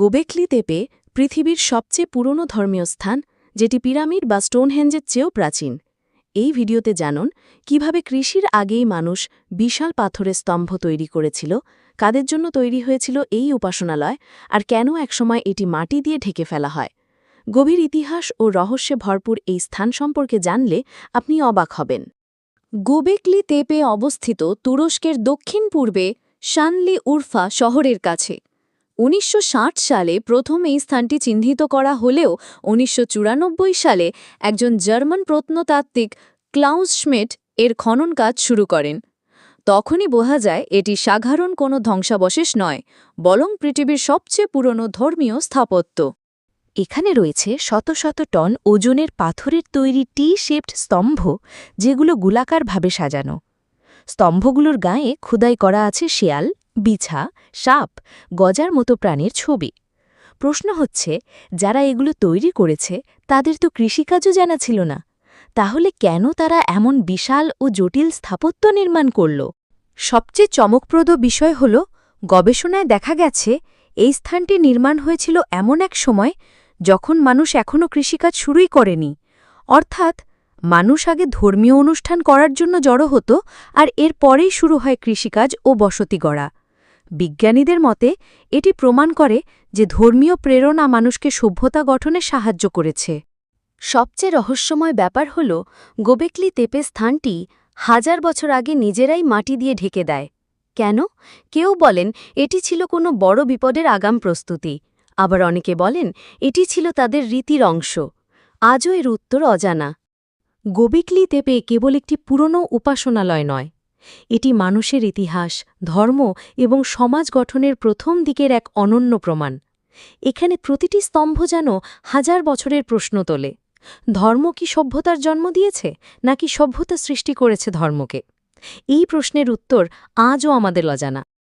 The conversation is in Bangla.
গোবেকলি তেপে পৃথিবীর সবচেয়ে পুরনো ধর্মীয় স্থান, যেটি পিরামিড বা স্টোনহেঞ্জের চেয়েও প্রাচীন। এই ভিডিওতে জানুন, কীভাবে কৃষির আগেই মানুষ বিশাল পাথরের স্তম্ভ তৈরি করেছিল, কাদের জন্য তৈরি হয়েছিল এই উপাসনালয়, আর কেন একসময় এটি মাটি দিয়ে ঢেকে ফেলা হয়। গভীর ইতিহাস ও রহস্যে ভরপুর এই স্থান সম্পর্কে জানলে আপনি অবাক হবেন। গোবেকলি তেপে অবস্থিত তুরস্কের দক্ষিণ পূর্বে শানলি উরফা শহরের কাছে। উনিশশো ষাট সালে প্রথম এই স্থানটি চিহ্নিত করা হলেও উনিশশো চুরানব্বই সালে একজন জার্মান প্রত্নতাত্ত্বিক ক্লাউস schmidt এর খনন কাজ শুরু করেন। তখনই বোঝা যায় এটি সাধারণ কোনো ধ্বংসাবশেষ নয় বলং পৃথিবীর সবচেয়ে পুরনো ধর্মীয় স্থাপত্য। এখানে রয়েছে শত শত টন ওজনের পাথরের তৈরি টি শেপড স্তম্ভ, যেগুলো গোলাকারভাবে সাজানো। স্তম্ভগুলোর গায়ে খুদাই করা আছে শেয়াল বিছা, সাপ, গজার মতো প্রাণীর ছবি। প্রশ্ন হচ্ছে, যারা এগুলো তৈরি করেছে, তাদের তো কৃষিকাজও জানা ছিল না। তাহলে কেন তারা এমন বিশাল ও জটিল স্থাপত্য নির্মাণ করল? সবচেয়ে চমকপ্রদ বিষয় হল, গবেষণায় দেখা গেছে, এই স্থানটি নির্মাণ হয়েছিল এমন এক সময়, যখন মানুষ এখনও কৃষিকাজ শুরুই করেনি। অর্থাৎ, মানুষ আগে ধর্মীয় অনুষ্ঠান করার জন্য জড়ো হতো, আর এর পরেই শুরু হয় কৃষিকাজ ও বসতি গড়া। বিজ্ঞানীদের মতে, এটি প্রমাণ করে যে ধর্মীয় প্রেরণা মানুষকে সভ্যতা গঠনে সাহায্য করেছে। সবচেয়ে রহস্যময় ব্যাপার হল, গোবেকলি তেপে স্থানটি হাজার বছর আগে নিজেরাই মাটি দিয়ে ঢেকে দেয়। কেন? কেউ বলেন, এটি ছিল কোনো বড় বিপদের আগাম প্রস্তুতি। আবার অনেকে বলেন, এটি ছিল তাদের রীতির অংশ। আজও এর উত্তর অজানা। গোবিকলি তেপে কেবল একটি পুরনো উপাসনালয় নয়। এটি মানুষের ইতিহাস, ধর্ম এবং সমাজ গঠনের প্রথম দিকের এক অনন্য প্রমাণ। এখানে প্রতিটি স্তম্ভ যেন হাজার বছরের প্রশ্ন তোলে। ধর্ম কি সভ্যতার জন্ম দিয়েছে, নাকি সভ্যতা সৃষ্টি করেছে ধর্মকে? এই প্রশ্নের উত্তর আজও আমাদের অজানা।